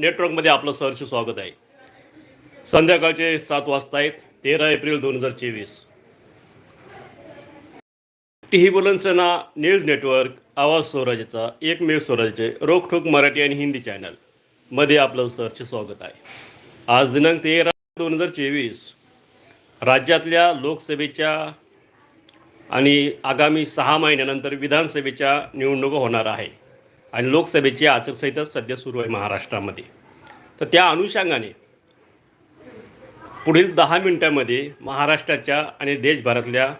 नेटवर्कमध्ये आपलं सहर्ष स्वागत आहे. संध्याकाळचे सात वाजता आहेत तेरा एप्रिल दोन हजार चोवीस. टी बोलनसेना न्यूज नेटवर्क आवाज स्वराज्याचा एकमेव स्वराज्याचे रोखठोक मराठी आणि हिंदी चॅनलमध्ये आपलं सहर्ष स्वागत आहे. आज दिनांक तेरा दोन हजार चोवीस राज्यातल्या लोकसभेच्या आणि आगामी सहा महिन्यानंतर विधानसभेच्या निवडणुका होणार आहे. आणि लोकसभेची आचारसंहिता सध्या सुरू आहे महाराष्ट्रामध्ये. तर त्या अनुषंगाने पुढील दहा मिनिटांमध्ये महाराष्ट्राच्या आणि देशभरातल्या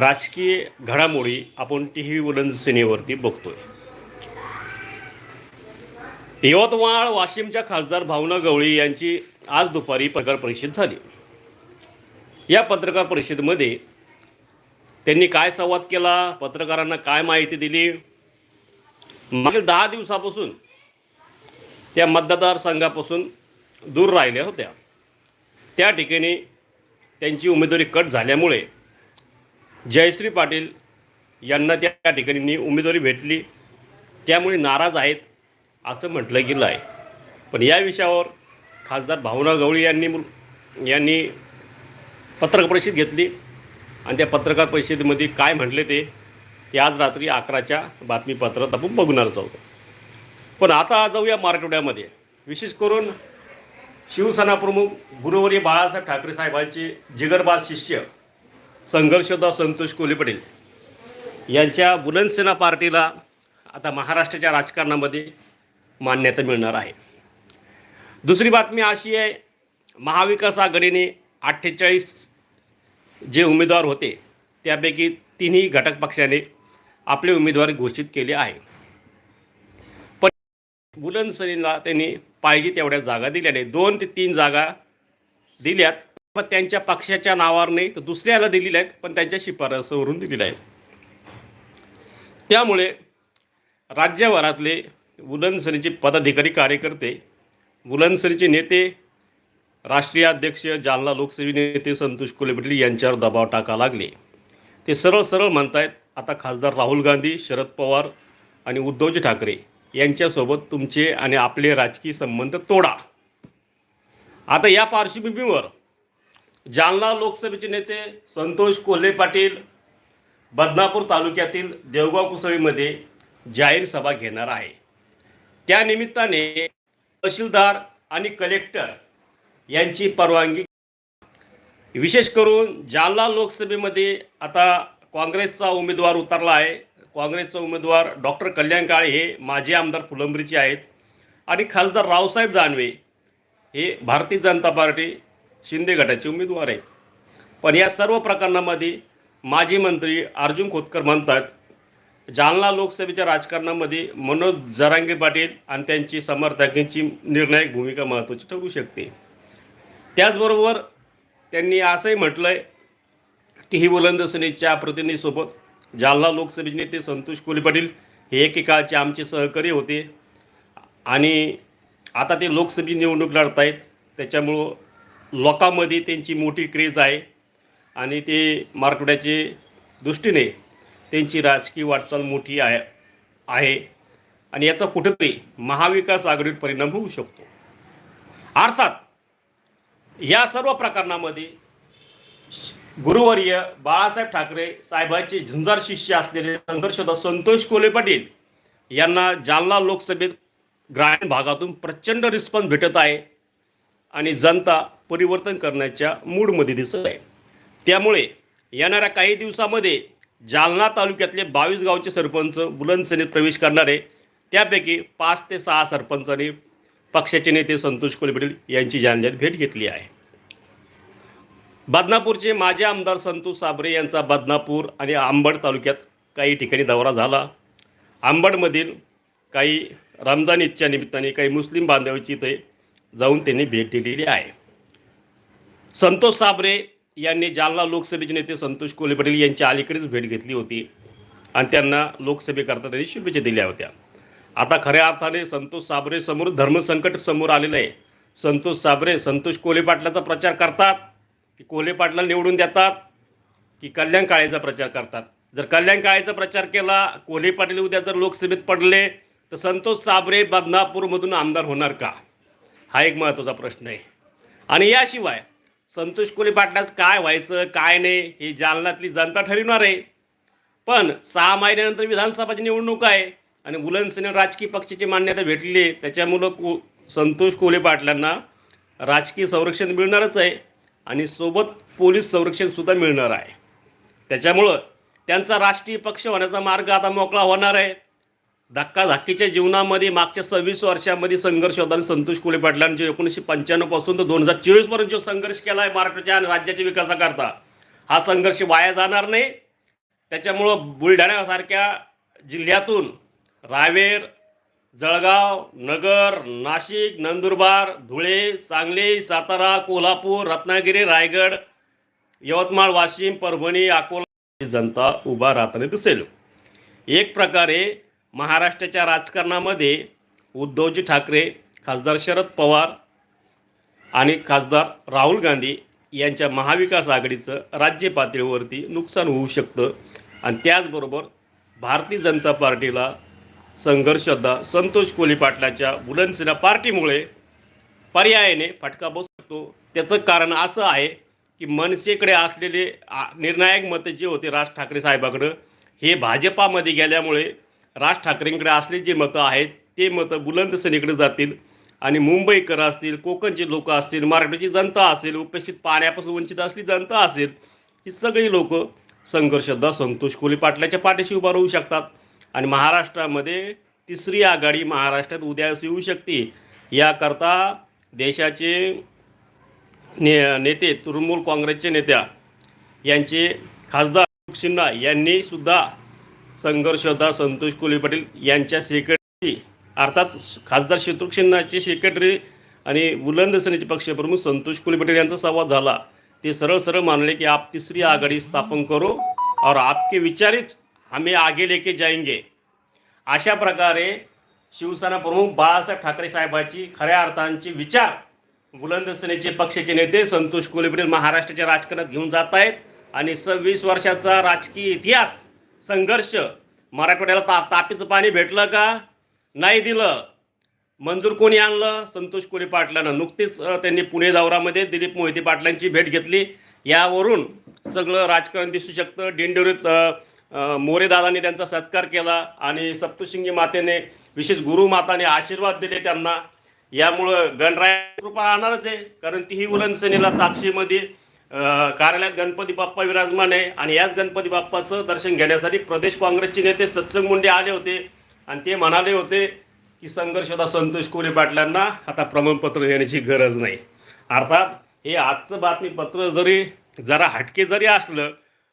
राजकीय घडामोडी आपण टी व्ही बुलंदसेनेवरती बघतोय. यवतमाळ वाशिमच्या खासदार भावना गवळी यांची आज दुपारी पत्रकार परिषद झाली. या पत्रकार परिषदेमध्ये त्यांनी काय संवाद केला पत्रकारांना काय माहिती दिली मागील दहा दिवसापासून त्या मतदारसंघापासून दूर राहिल्या होत्या. त्या ठिकाणी त्यांची उमेदवारी कट झाल्यामुळे जयश्री पाटील यांना त्या ठिकाणी उमेदवारी भेटली. त्यामुळे नाराज आहेत असं म्हटलं गेलं आहे. पण या विषयावर खासदार भावना गवळी यांनी यांनी पत्रकार परिषद घेतली. आणि त्या पत्रकार परिषदेमध्ये काय म्हटले ते ते आज रात्री अकराच्या बातमीपत्रात आपण बघणारच आहोत. पण आता जाऊया मराठवाड्यामध्ये विशेष करून शिवसेना प्रमुख गुरुवरी बाळासाहेब ठाकरे साहेबांचे जिगरबाज शिष्य संघर्षदा संतोष कोले पटेल यांच्या बुलंदसेना पार्टीला आता महाराष्ट्राच्या राजकारणामध्ये मान्यता मिळणार आहे. दुसरी बातमी अशी आहे महाविकास आघाडीने अठ्ठेचाळीस जे उमेदवार होते त्यापैकी तिन्ही घटक पक्षाने आपले उमेदवार घोषित केले आहे. पण बुलंदसरीला त्यांनी पाहिजे तेवढ्या जागा दिल्या नाही. दोन ते तीन जागा दिल्यात पण त्यांच्या पक्षाच्या नावावर नाही तर दुसऱ्याला दिलेल्या आहेत पण त्यांच्या शिफारसवरून दिलेल्या आहेत. त्यामुळे राज्यभरातले बुलंदसरीचे पदाधिकारी कार्यकर्ते बुलंदसरीचे नेते राष्ट्रीय अध्यक्ष जालना लोकसेवी नेते संतोष कुलेपटेल यांच्यावर दबाव टाका लागले. ते सरळ सरळ म्हणतायत आता खासदार राहुल गांधी शरद पवार आणि उद्धवजी ठाकरे यांच्यासोबत तुमचे आणि आपले राजकीय संबंध तोडा. आता या पार्श्वभूमीवर जालना लोकसभेचे नेते संतोष कोल्हे पाटील बदनापूर तालुक्यातील देवगाव कुसळीमध्ये जाहीर सभा घेणार आहे. त्या निमित्ताने तहसीलदार आणि कलेक्टर यांची परवानगी. विशेष करून जालना लोकसभेमध्ये आता काँग्रेसचा उमेदवार उतरला आहे. काँग्रेसचा उमेदवार डॉक्टर कल्याण काळे हे माजी आमदार फुलंब्रीचे आहेत. आणि खासदार रावसाहेब दानवे हे भारतीय जनता पार्टी शिंदे गटाचे उमेदवार आहेत. पण या सर्व प्रकरणामध्ये माजी मंत्री अर्जुन खोतकर म्हणतात जालना लोकसभेच्या राजकारणामध्ये मनोज जरांगे पाटील आणि त्यांची समर्थकांची निर्णायक भूमिका महत्त्वाची ठरू शकते. त्याचबरोबर त्यांनी असंही म्हटलं आहे टी ही बुलंदसनेच्या प्रतिनिधीसोबत जालना लोकसभेचे नेते संतोष कोले पाटील हे एकेकाळचे आमचे सहकारी होते. आणि आता ते लोकसभेची निवडणूक लढत आहेत त्याच्यामुळं लोकांमध्ये त्यांची मोठी क्रेज आहे. आणि ते मराठवाड्याचे दृष्टीने त्यांची राजकीय वाटचाल मोठी आहे आहे. आणि याचा कुठेतरी महाविकास आघाडीवर परिणाम होऊ शकतो. अर्थात या सर्व प्रकरणामध्ये गुरुवर्य बाळासाहेब ठाकरे साहेबांचे झुंजार शिष्य असलेले संघर्षदा संतोष कोले पाटील यांना जालना लोकसभेत ग्रामीण भागातून प्रचंड रिस्पॉन्स भेटत आहे आणि जनता परिवर्तन करण्याच्या मूडमध्ये दिसत आहे. त्यामुळे येणाऱ्या काही दिवसामध्ये जालना तालुक्यातले बावीस गावचे सरपंच बुलंदसेनेत प्रवेश करणारे त्यापैकी पाच ते सहा सरपंचांनी पक्षाचे नेते संतोष कोले पाटील यांची जालन्यात भेट घेतली आहे. बदनापूरचे माजी आमदार संतोष साबरे यांचा बदनापूर आणि आंबड तालुक्यात काही ठिकाणी दौरा झाला. आंबडमधील काही रमजान ईदच्या निमित्ताने काही मुस्लिम बांधवांची इथे जाऊन त्यांनी भेट दिलेली आहे. संतोष साबरे यांनी जालना लोकसभेचे नेते संतोष कोले पाटील यांची अलीकडेच भेट घेतली होती आणि त्यांना लोकसभेकरता त्यांनी शुभेच्छा दिल्या होत्या. आता खऱ्या अर्थाने संतोष साबरे समोर धर्मसंकट समोर आलेलं आहे. संतोष साबरे संतोष कोले पाटलाचा प्रचार करतात. की कोल्हे पाटला निवडून देतात की कल्याण काळेचा प्रचार करतात. जर कल्याण काळेचा प्रचार केला कोल्हे पाटील उद्या जर लोकसभेत पडले तर संतोष साबरे बदनापूरमधून आमदार होणार का? हा एक महत्त्वाचा प्रश्न आहे. आणि याशिवाय संतोष कोल्हे पाटलाच काय व्हायचं काय नाही हे जालनातली जनता ठरविणार आहे. पण सहा महिन्यानंतर विधानसभाची निवडणूक आहे आणि बुलंदसेने राजकीय पक्षाची मान्यता भेटली आहे त्याच्यामुळं को संतोष कोल्हे पाटलांना राजकीय संरक्षण मिळणारच आहे. आणि सोबत पोलीस संरक्षणसुद्धा मिळणार आहे. त्याच्यामुळं त्यांचा राष्ट्रीय पक्ष होण्याचा मार्ग आता मोकळा होणार आहे. धक्काधक्कीच्या जीवनामध्ये मागच्या सव्वीस वर्षामध्ये संघर्ष होता आणि संतोष कुले पाटलांनी एकोणीसशे पंच्याण्णवपासून तर दोन हजार चोवीसपर्यंत जो संघर्ष केला आहे महाराष्ट्राच्या आणि राज्याच्या विकासाकरता हा संघर्ष वाया जाणार नाही. त्याच्यामुळं बुलढाण्यासारख्या जिल्ह्यातून रावेर जळगाव नगर नाशिक नंदुरबार धुळे सांगली सातारा कोल्हापूर रत्नागिरी रायगड यवतमाळ वाशिम परभणी अकोला जनता उभा राहताना दिसेल. एक प्रकारे महाराष्ट्राच्या राजकारणामध्ये उद्धवजी ठाकरे खासदार शरद पवार आणि खासदार राहुल गांधी यांच्या महाविकास आघाडीचं राज्य पातळीवरती नुकसान होऊ शकतं. आणि त्याचबरोबर भारतीय जनता पार्टीला संघर्षदा संतोष कोली पाटलाच्या बुलंदसेना पार्टीमुळे पर्यायाने फटका बसू शकतो त्याचं कारण असं आहे की मनसेकडे असलेले निर्णायक मतं जे होते राज ठाकरे साहेबाकडं हे भाजपामध्ये गेल्यामुळे राज ठाकरेंकडे असलेली जी मतं आहेत ते मतं बुलंदसेनेकडे जातील आणि मुंबईकर असतील कोकणचे लोक असतील मराठीची जनता असेल उपेक्षित पाण्यापासून वंचित असलेली जनता असेल ही सगळी लोक संघर्षदा संतोष कोली पाटलाच्या पाठीशी उभा राहू शकतात. आणि महाराष्ट्रामध्ये तिसरी आघाडी महाराष्ट्रात उद्यास येऊ शकते. याकरता देशाचे ने नेते तृणमूल काँग्रेसचे नेत्या यांचे खासदार सिन्हा यांनी सुद्धा संघर्षदा संतोष कोली पाटील यांच्या सेक्रेटरी अर्थात खासदार शत्रुघ्न सिन्हाचे सेक्रेटरी आणि बुलंद सेनेचे पक्षप्रमुख संतोष कोली पाटील यांचा संवाद झाला. ते सरळ सरळ मानले की आप तिसरी आघाडी स्थापन करो और आपके विचारिच हमें आगे लेके जाएंगे। अशा प्रकारे शिवसेना प्रमुख बाळासाहेब ठाकरे साहेबांची खऱ्या अर्थांचे विचार बुलंद सेनेचे पक्षाचे नेते संतोष कोले महाराष्ट्राच्या राजकारणात घेऊन जात आहेत आणि सव्वीस वर्षाचा राजकीय इतिहास संघर्ष मराठवाड्याला ता तापीचं पाणी भेटलं का? नाही दिलं. मंजूर कोणी आणलं? संतोष कोले पाटलानं. नुकतीच त्यांनी पुणे दौऱ्यामध्ये दिलीप मोहिते पाटलांची भेट घेतली. यावरून सगळं राजकारण दिसू शकतं. डिंडोरीत मोरेदादांनी त्यांचा सत्कार केला आणि सप्तशृंगी मातेने विशेष गुरुमाताने आशीर्वाद दिले त्यांना. यामुळं गणराय कृपा राहणारच आहे कारण तीही उलनसेनेला साक्षीमध्ये कार्यालयात गणपती बाप्पा विराजमान आहे. आणि याच गणपती बाप्पाचं दर्शन घेण्यासाठी प्रदेश काँग्रेसचे नेते सत्संग मुंडे आले होते. आणि ते म्हणाले होते की संघर्षदा संतोष कोले पाटलांना आता प्रमाणपत्र देण्याची गरज नाही. अर्थात हे आजचं बातमीपत्र जरी जरा हटके जरी असलं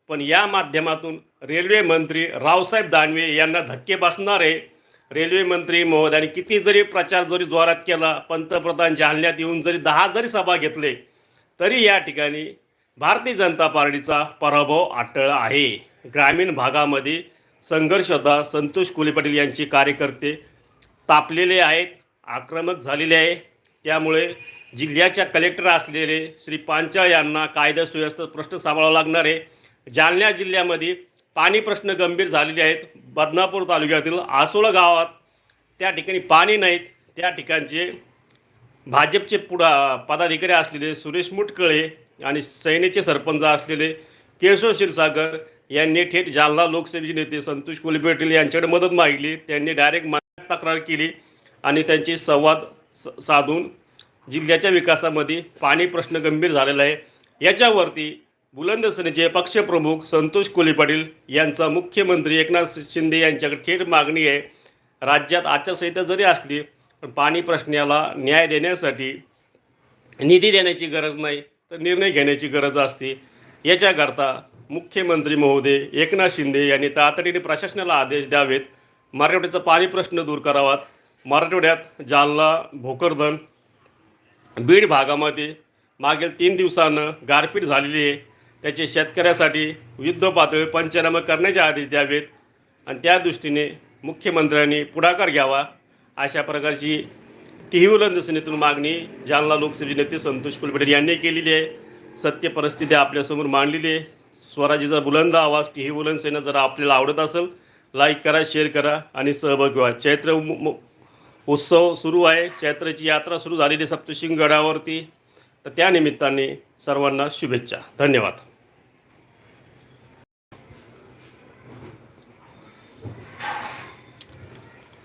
पण या माध्यमातून रेल्वे मंत्री रावसाहेब दानवे यांना धक्के बसणारे रेल्वे मंत्री महोदयांनी किती जरी प्रचार जरी जोरात केला पंतप्रधान जालन्यात येऊन जरी दहा जरी सभा घेतले तरी या ठिकाणी भारतीय जनता पार्टीचा पराभव अटळ आहे. ग्रामीण भागामध्ये संघर्षदा संतोष कोले पाटील यांचे कार्यकर्ते तापलेले आहेत आक्रमक झालेले आहे. त्यामुळे जिल्ह्याच्या कलेक्टर असलेले श्री पांचाळ यांना कायदा सुव्यवस्था प्रश्न सांभाळावा लागणार आहे. जालना जिल्ह्यामध्ये पाणी प्रश्न गंभीर झालेले आहेत. बदनापूर तालुक्यातील आसोळा गावात त्या ठिकाणी पाणी नाहीत. त्या ठिकाणचे भाजपचे पुढा पदाधिकारी असलेले सुरेश मुटकळे आणि सैनेचे सरपंच असलेले केशव क्षीरसागर यांनी थेट जालना लोकसभेचे नेते संतोष कोली पाटील यांच्याकडे मदत मागितली. त्यांनी डायरेक्ट मनात तक्रार केली आणि त्यांची संवाद स- साधून जिल्ह्याच्या विकासामध्ये पाणी प्रश्न गंभीर झालेला आहे. याच्यावरती बुलंद सेनेचे पक्षप्रमुख संतोष कोली पाटील यांचा मुख्यमंत्री एकनाथ शिंदे यांच्याकडे थेट मागणी आहे. राज्यात आचारसंहिता जरी असली पण पाणी प्रश्नाला न्याय देण्यासाठी निधी देण्याची गरज नाही तर निर्णय घेण्याची गरज असते. याच्याकरता मुख्यमंत्री महोदय एकनाथ शिंदे यांनी तातडीने प्रशासनाला आदेश द्यावेत. मराठवाड्याचा पाणी प्रश्न दूर करावात मराठवाड्यात जालना भोकरदन बीड भागामध्ये मागील तीन दिवसानं गारपीट झालेली आहे. त्याचे शेतकऱ्यासाठी युद्ध पातळी पंचनामे करण्याचे आदेश द्यावेत. आणि त्या दृष्टीने मुख्यमंत्र्यांनी पुढाकार घ्यावा अशा प्रकारची टीव्ही सेनेतून मागणी जालना लोकसभेचे नेते संतोष कुलपटे यांनी केलेली आहे. सत्य परिस्थिती आपल्यासमोर मांडलेली आहे. स्वराजीचा बुलंद आवाज टीव्ही बुलंद सेना जर आपल्याला आवडत असेल लाईक करा शेअर करा आणि सहभागी व्हा. चैत्र उत्सव सुरू आहे. चैत्राची यात्रा सुरू झालेली सप्तशिंग गडावरती तर त्यानिमित्ताने सर्वांना शुभेच्छा. धन्यवाद.